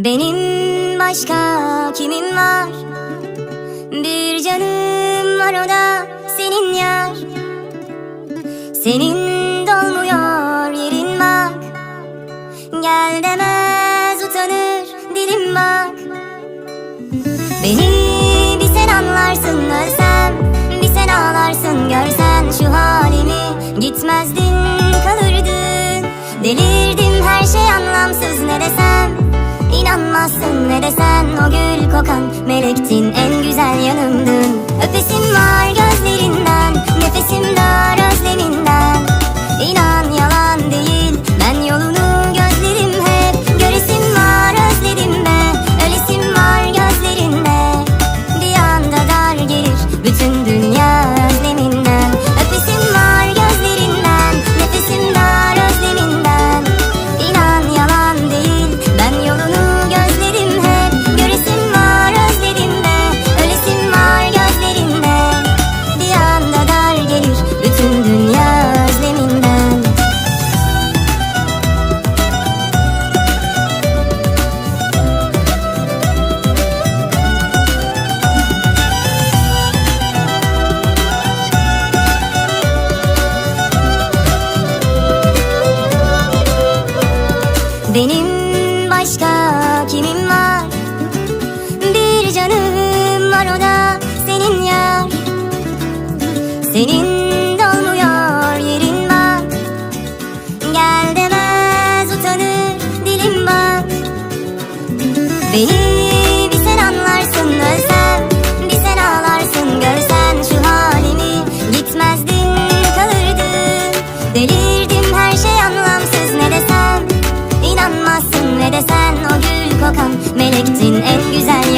Benim başka kimim var? Bir canım var o da senin yar. Senin dolmuyor yerin bak. Gel demez utanır dilim bak. Beni bir sen anlarsın ölsem Bir sen ağlarsın görsen şu halimi. Gitmezdin kalırdın Delirdim kokan Melektin en güzel yanımdın. Öpesim var gözlerinden Nefesim dar Benim başka kimim var? Bir canım var o da senin yar. Senin dolmuyor yerin bak Gel demez utanır dilim bak Beni utanmazsın Ve de sen o gül kokan melektin en güzel